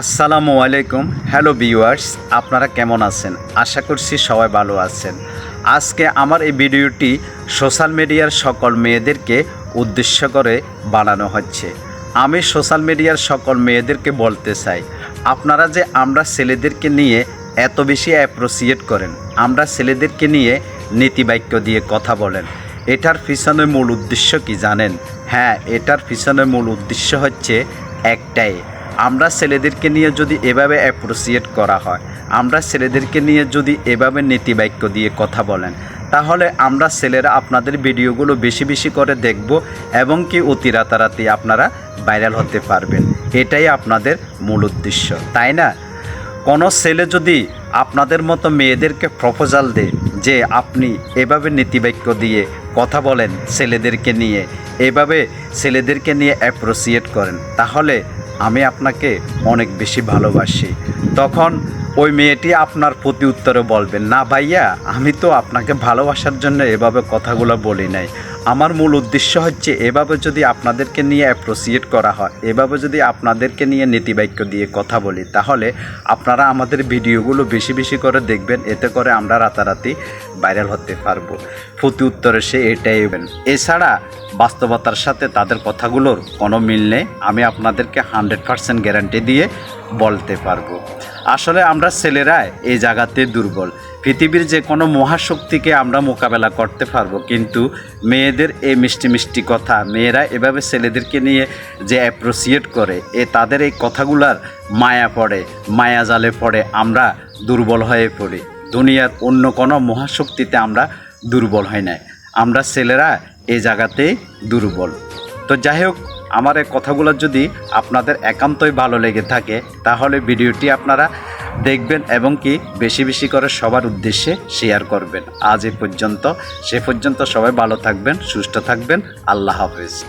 আসসালামু আলাইকুম। Hello viewers আপনারা কেমন আছেন? আশা করছি সবাই ভালো আছেন। আজকে আমার এই ভিডিওটি সোশ্যাল মিডিয়ার সকল মেয়েদেরকে উদ্দেশ্য করে বানানো হচ্ছে। আমি সোশ্যাল মিডিয়ার সকল মেয়েদেরকে বলতে চাই, আপনারা যে আমরা ছেলেদেরকে নিয়ে এত বেশি অ্যাপ্রোসিয়েট করেন, আমরা ছেলেদেরকে নিয়ে নীতিবাক্য দিয়ে কথা বলেন, এটার পিছনে মূল উদ্দেশ্য কি জানেন? হ্যাঁ এটার পিছনে মূল উদ্দেশ্য হচ্ছে একটাই আমরা ছেলেদেরকে নিয়ে যদি এভাবে অ্যাপ্রোসিয়েট করা হয়, আমরা ছেলেদেরকে নিয়ে যদি এভাবে নীতিবাক্য দিয়ে কথা বলেন, তাহলে আমরা ছেলেরা আপনাদের ভিডিওগুলো বেশি বেশি করে দেখব এবং কি অতি রাতারাতি আপনারা ভাইরাল হতে পারবেন। এটাই আপনাদের মূল উদ্দেশ্য, তাই না? কোনো ছেলে যদি আপনাদের মতো মেয়েদেরকে প্রপোজাল দেয় যে আপনি এভাবে নীতিবাক্য দিয়ে কথা বলেন ছেলেদেরকে নিয়ে, এভাবে ছেলেদেরকে নিয়ে অ্যাপ্রোসিয়েট করেন, তাহলে আমি আপনাকে অনেক বেশি ভালোবাসি। তখন ওই মেয়েটি আপনার প্রতি উত্তরে বলবেন না ভাইয়া, আমি তো আপনাকে ভালোবাসার জন্য এভাবে কথাগুলো বলি নাই। আমার মূল উদ্দেশ্য হচ্ছে এভাবে যদি আপনাদেরকে নিয়ে অ্যাপ্রোসিয়েট করা হয়, এভাবে যদি আপনাদেরকে নিয়ে নীতিবাক্য দিয়ে কথা বলি, তাহলে আপনারা আমাদের ভিডিওগুলো বেশি বেশি করে দেখবেন। এতে করে আমরা রাতারাতি ভাইরাল হতে পারব। প্রতি উত্তরে সে এটাই এছাড়া বাস্তবতার সাথে তাদের কথাগুলোর কোনো মিল নেই। আমি আপনাদেরকে হান্ড্রেড পারসেন্ট গ্যারান্টি দিয়ে বলতে পারব। আসলে আমরা ছেলেরা এই জায়গাতে দুর্বল। পৃথিবীর যে কোনো মহাশক্তিকে আমরা মোকাবেলা করতে পারব। কিন্তু মেয়েদের এই মিষ্টি মিষ্টি কথা, মেয়েরা এভাবে ছেলেদেরকে নিয়ে যে অ্যাপ্রোসিয়েট করে, এ তাদের এই কথাগুলার মায়া পড়ে, মায়া জালে পড়ে, আমরা দুর্বল হয়ে পড়ি। দুনিয়ার অন্য কোনো মহাশক্তিতে আমরা দুর্বল হয় না আমরা ছেলেরা এই জায়গাতেই দুর্বল। তো যাই হোক, আমার এই কথাগুলো যদি আপনাদের একান্তই ভালো লেগে থাকে, তাহলে ভিডিওটি আপনারা দেখবেন এবং কি বেশি বেশি করে সবার উদ্দেশ্যে শেয়ার করবেন। আজ এ পর্যন্ত, সে পর্যন্ত সবাই ভালো থাকবেন, সুস্থ থাকবেন। আল্লাহ হাফেজ।